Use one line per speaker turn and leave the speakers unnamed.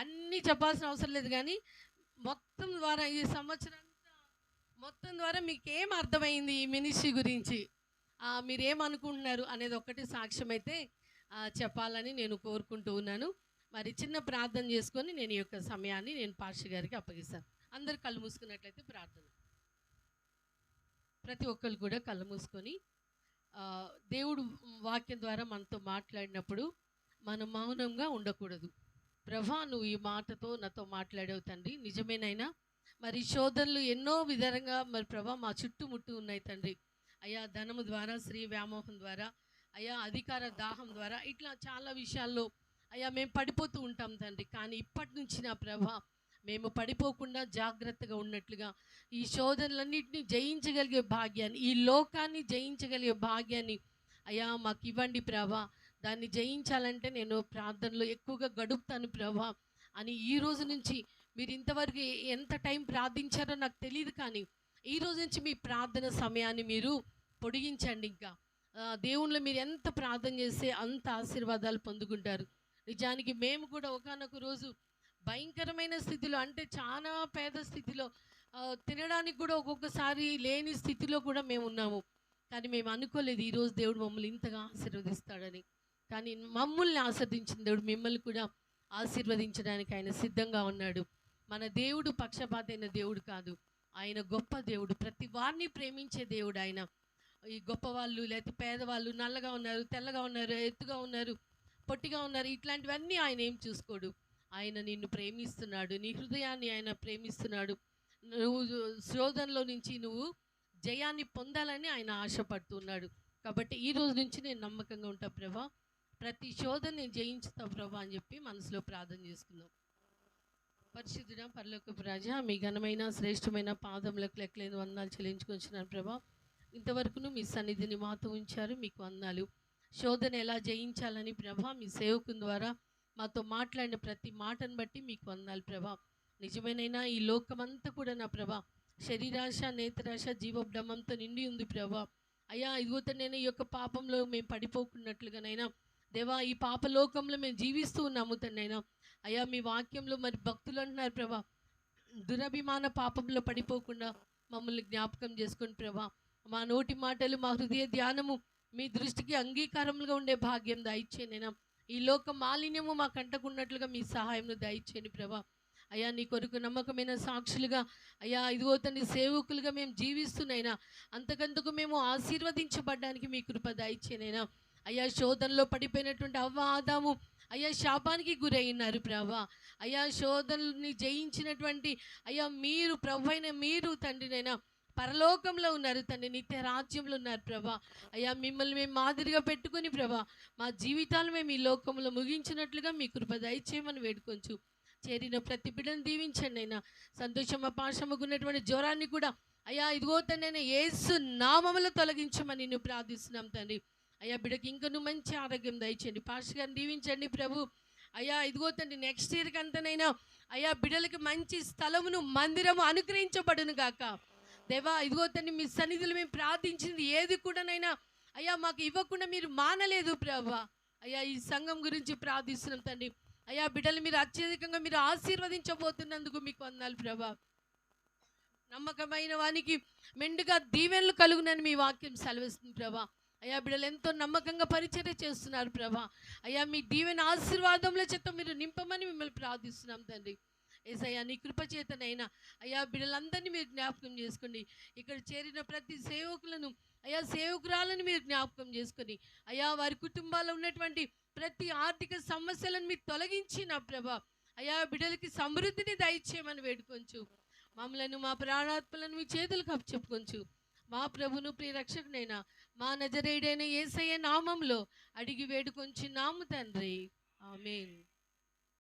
అన్నీ చెప్పాల్సిన అవసరం లేదు కానీ మొత్తం ద్వారా ఈ సంవత్సరం మొత్తం ద్వారా మీకు ఏం అర్థమైంది ఈ మినిస్ట్రీ గురించి? మీరేమనుకుంటున్నారు మీరు ఏమనుకుంటున్నారు అనేది ఒక్కటి సాక్ష్యం అయితే చెప్పాలని నేను కోరుకుంటూ ఉన్నాను. మరి చిన్న ప్రార్థన చేసుకొని నేను ఈ యొక్క సమయాన్ని నేను పార్షి గారికి అప్పగిస్తాను. అందరు కళ్ళు మూసుకున్నట్లయితే ప్రార్థన. ప్రతి ఒక్కరు కూడా కళ్ళు మూసుకొని దేవుడు వాక్యం ద్వారా మనతో మాట్లాడినప్పుడు మనం మౌనంగా ఉండకూడదు. ప్రభా నువ్వు ఈ మాటతో నాతో మాట్లాడావు తండ్రి. నిజమేనైనా మరి శోధనలు ఎన్నో విధంగా మరి ప్రభా మా చుట్టుముట్టు ఉన్నాయి తండ్రి. అయ్యా ధనము ద్వారా స్త్రీ వ్యామోహం ద్వారా అయ్యా అధికార దాహం ద్వారా ఇట్లా చాలా విషయాల్లో అయ్యా మేము పడిపోతూ ఉంటాం తండ్రి. కానీ ఇప్పటి నుంచి నా ప్రభా మేము పడిపోకుండా జాగ్రత్తగా ఉన్నట్లుగా ఈ శోధనలన్నింటినీ జయించగలిగే భాగ్యాన్ని ఈ లోకాన్ని జయించగలిగే భాగ్యాన్ని అయ్యా మాకు ఇవ్వండి ప్రభా. దాన్ని జయించాలంటే నేను ప్రార్థనలో ఎక్కువగా గడుపుతాను ప్రభా అని ఈ రోజు నుంచి మీరు ఇంతవరకు ఎంత టైం ప్రార్థించారో నాకు తెలియదు కానీ ఈ రోజు నుంచి మీ ప్రార్థన సమయాన్ని మీరు పొడిగించండి ఇంకా. దేవుళ్ళు మీరు ఎంత ప్రార్థన చేస్తే అంత ఆశీర్వాదాలు పొందుకుంటారు. నిజానికి మేము కూడా ఒకనొక రోజు భయంకరమైన స్థితిలో అంటే చాలా పేద స్థితిలో తినడానికి కూడా ఒక్కొక్కసారి లేని స్థితిలో కూడా మేము ఉన్నాము. కానీ మేము అనుకోలేదు ఈరోజు దేవుడు మమ్మల్ని ఇంతగా ఆశీర్వదిస్తాడని. కానీ మమ్మల్ని ఆస్వాదించిన దేవుడు మిమ్మల్ని కూడా ఆశీర్వదించడానికి ఆయన సిద్ధంగా ఉన్నాడు. మన దేవుడు పక్షపాతైన దేవుడు కాదు. ఆయన గొప్ప దేవుడు. ప్రతి వారిని ప్రేమించే దేవుడు ఆయన. ఈ గొప్ప వాళ్ళు లేకపోతే పేదవాళ్ళు నల్లగా ఉన్నారు తెల్లగా ఉన్నారు ఎత్తుగా ఉన్నారు పొట్టిగా ఉన్నారు ఇట్లాంటివన్నీ ఆయన ఏం చూసుకోడు. ఆయన నిన్ను ప్రేమిస్తున్నాడు. నీ హృదయాన్ని ఆయన ప్రేమిస్తున్నాడు. నువ్వు శోధనలో నుంచి నువ్వు జయాన్ని పొందాలని ఆయన ఆశపడుతున్నాడు. కాబట్టి ఈ రోజు నుంచి నేను నమ్మకంగా ఉంటా ప్రభా. ప్రతి శోధని జయించుతాం ప్రభా అని చెప్పి మనసులో ప్రార్థన చేసుకుందాం పరిశుద్ధుడ పర్లోకపు రాజా మీ ఘనమైన శ్రేష్టమైన పాదములకు లెక్కలేని వందనాలు చెల్లించుకొచ్చినాను ప్రభా. ఇంతవరకును మీ సన్నిధిని మాతో ఉంచారు మీకు వందాలు శోధన ఎలా జయించాలని ప్రభా మీ సేవకుని ద్వారా మాతో మాట్లాడిన ప్రతి మాటను బట్టి మీకు వందాలు ప్రభా. నిజమేనైనా ఈ లోకమంతా కూడా నా ప్రభా శరీరాశ నేత్రాశ జీవబ్రహ్మంతో నిండి ఉంది ప్రభా. అయ్యా ఇదిగో నేను ఈ యొక్క పాపంలో మేము పడిపోకున్నట్లుగానైనా దేవా ఈ పాప లోకంలో మేము జీవిస్తూ ఉన్నాము తన్నైనా. అయ్యా మీ వాక్యంలో మరి భక్తులు అంటున్నారు ప్రభా. దురభిమాన పాపంలో పడిపోకుండా మమ్మల్ని జ్ఞాపకం చేసుకుని ప్రభా. మా నోటి మాటలు మా హృదయ ధ్యానము మీ దృష్టికి అంగీకారములుగా ఉండే భాగ్యం దయచేనైనా ఈ లోక మాలిన్యము మా అంటకున్నట్లుగా మీ సహాయంను దయచేయండి ప్రభా. అయ్యా నీ కొరకు నమ్మకమైన సాక్షులుగా అయ్యా ఇదిగో తని సేవకులుగా మేము జీవిస్తున్నాయినా. అంతకంతకు మేము ఆశీర్వదించబడ్డానికి మీ కృప దయచేనైనా అయ్యా శోధనలో పడిపోయినటువంటి అవ్వ ఆదాము అయ్యా శాపానికి గురైనారు ప్రభా. అయ్యా శోధనని జయించినటువంటి అయ్యా మీరు ప్రభు అయిన మీరు తండ్రినైనా పరలోకంలో ఉన్నారు తండ్రి నిత్య రాజ్యంలో ఉన్నారు ప్రభా. అయ్యా మిమ్మల్ని మేము మాదిరిగా పెట్టుకుని ప్రభా మా జీవితాలు మేము ఈ లోకంలో ముగించినట్లుగా మీ కృప దయచేయమని వేడుకొంచు. చేరిన ప్రతి బిడ్డను దీవించండి అయినా సంతోషమ పాశముకున్నటువంటి జ్వరాన్ని కూడా అయ్యా ఇదిగో తండ్రి ఏసు నామములో తొలగించమని నేను ప్రార్థిస్తున్నాం తండ్రి. అయ్యా బిడ్డకి ఇంకను మంచి ఆరోగ్యం దయచండి పాస్టర్ గారిని దీవించండి ప్రభు. అయ్యా ఇదిగో తండ్రి నెక్స్ట్ ఇయర్కి అంతనైనా అయ్యా బిడ్డలకి మంచి స్థలమును మందిరము అనుగ్రహించబడును గాక. దేవా ఇదిగో తండ్రి మీ సన్నిధిలో మేము ప్రార్థించింది ఏది కూడానైనా అయ్యా మాకు ఇవ్వకుండా మీరు మానలేదు ప్రభా. అయ్యా ఈ సంఘం గురించి ప్రార్థిస్తున్నాం తండ్రి. అయ్యా బిడ్డలు మీరు అత్యధికంగా మీరు ఆశీర్వదించబోతున్నందుకు మీకు వందాలి ప్రభా. నమ్మకమైన వానికి మెండుగా దీవెనలు కలుగునని మీ వాక్యం సెలవిస్తుంది ప్రభా. అయ్యా బిడ్డలు ఎంతో నమ్మకంగా పరిచర్య చేస్తున్నారు ప్రభా. అయ్యా మీ దీవెన ఆశీర్వాదంలో చేత మీరు నింపమని మిమ్మల్ని ప్రార్థిస్తున్నాం తండ్రి. ఏసయ్యా నీ కృపచేతనైనా అయ్యా బిడ్డలందరినీ మీరు జ్ఞాపకం చేసుకోండి ఇక్కడ చేరిన ప్రతి సేవకులను అయ్యా సేవకురాలను మీరు జ్ఞాపకం చేసుకొని అయ్యా వారి కుటుంబాల్లో ఉన్నటువంటి ప్రతి ఆర్థిక సమస్యలను మీరు తొలగించిన ప్రభా. అయ్యా బిడ్డలకి సమృద్ధిని దయచేయమని వేడుకొంచు. మమ్మలను మా ప్రాణాత్మలను మీ చేతులకు అప్పచెప్పుకొంచు. మా ప్రభును ప్రియరక్షకునైనా మా నజరేడైన ఏసయ్య నామంలో అడిగి వేడుకొంచి నాము తండ్రి. ఆమెన్.